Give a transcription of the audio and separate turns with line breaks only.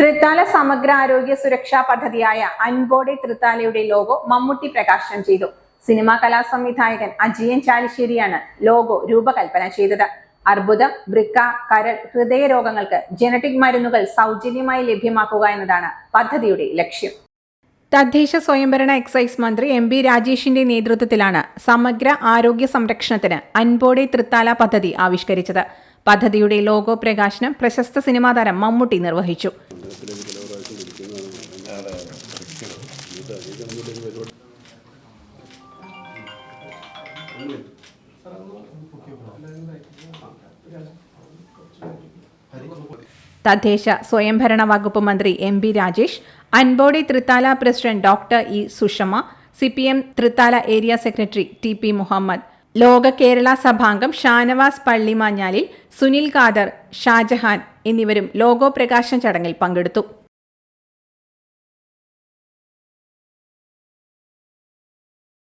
തൃത്താല സമഗ്ര ആരോഗ്യ സുരക്ഷാ പദ്ധതിയായ അൻബോഡെ തൃത്താലയുടെ ലോഗോ മമ്മൂട്ടി പ്രകാശനം ചെയ്തു. സിനിമാ കലാ സംവിധായകൻ അജിയൻ ചാലിശ്ശേരിയാണ് ലോഗോ രൂപകൽപ്പന ചെയ്തത്. അർബുദം വൃക്ക കരൾ ഹൃദയ രോഗങ്ങൾക്ക് ജനറ്റിക് മരുന്നുകൾ സൗജന്യമായി ലഭ്യമാക്കുക എന്നതാണ് പദ്ധതിയുടെ ലക്ഷ്യം. തദ്ദേശ സ്വയംഭരണ എക്സൈസ് മന്ത്രി എം ബി രാജേഷിന്റെ നേതൃത്വത്തിലാണ് സമഗ്ര ആരോഗ്യ സംരക്ഷണത്തിന് അൻപോടെ തൃത്താല പദ്ധതി ആവിഷ്കരിച്ചത്. പദ്ധതിയുടെ ലോഗോ പ്രകാശനം പ്രശസ്ത സിനിമാതാരം മമ്മൂട്ടി നിർവഹിച്ചു. തദ്ദേശ സ്വയംഭരണ വകുപ്പ് മന്ത്രി M B Rajesh അൻബോഡി Thrithala president doctor E Sushama C P M Thrithala area secretary T P Muhammad ലോക കേരള സഭാംഗം ഷാനവാസ് പള്ളിമാഞ്ഞാലിൽ സുനിൽ ഖാദർ ഷാജഹാൻ എന്നിവരും ലോഗോ പ്രകാശന ചടങ്ങിൽ പങ്കെടുത്തു.